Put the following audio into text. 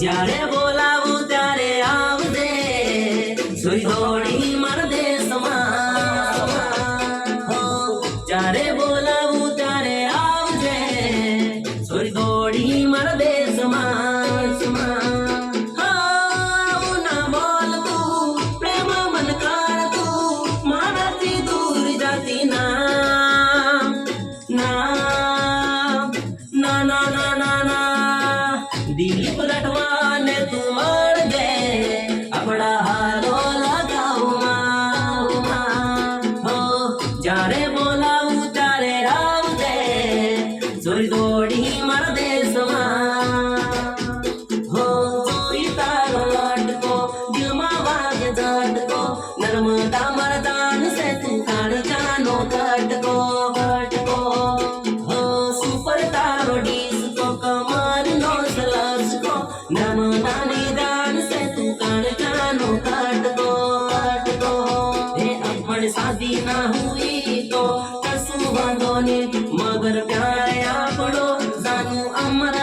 જ્યારે બોલાવું ત્યારે આવજે સુઈ દોડી મારા દેશમાં જ્યારે બોલાવું ત્યારે આવજે સુઈ દોડી મારા દેશમાં દિલ પલટવાને તું મળજે આપણા હારો લગાવમાં હો, જ્યારે બોલાવું ત્યારે આવજે જોઈ દોડી મારા દેશમાં હો જોઈ તારો લટકો દિલમાં વાગે ઝટકો. નર્મદા મરદાન દાન સે તું કાળ જાનો કટકો નમનાની ના હુઈ તો કશું વાંધો ને મગર પ્યાર આપણો. જાનું અમર